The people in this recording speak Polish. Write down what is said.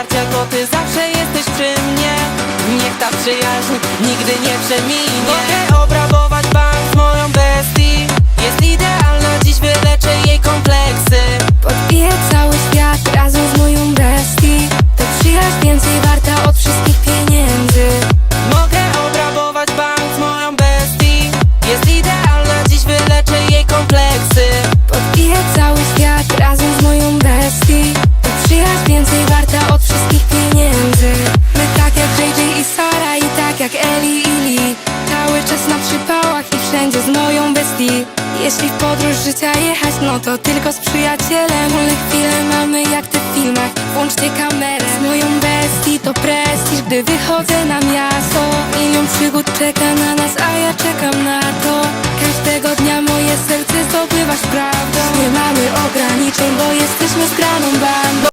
wsparcia, to ty zawsze jesteś przy mnie. Niech ta przyjaźń nigdy nie przeminie więcej warta od wszystkich pieniędzy. My tak jak JJ i Sara i tak jak Eli i Lee. Cały czas na przypałach i wszędzie z moją bestii. Jeśli w podróż życia jechać, no to tylko z przyjacielem. Ale chwile mamy jak te w filmach, włączcie kamerę Z moją bestii. To prestiż, gdy wychodzę na miasto. Milion przygód czeka na nas, a ja czekam na to. Każdego dnia moje serce zdobywasz prawdą Nie mamy ograniczeń, bo jesteśmy zgraną bandą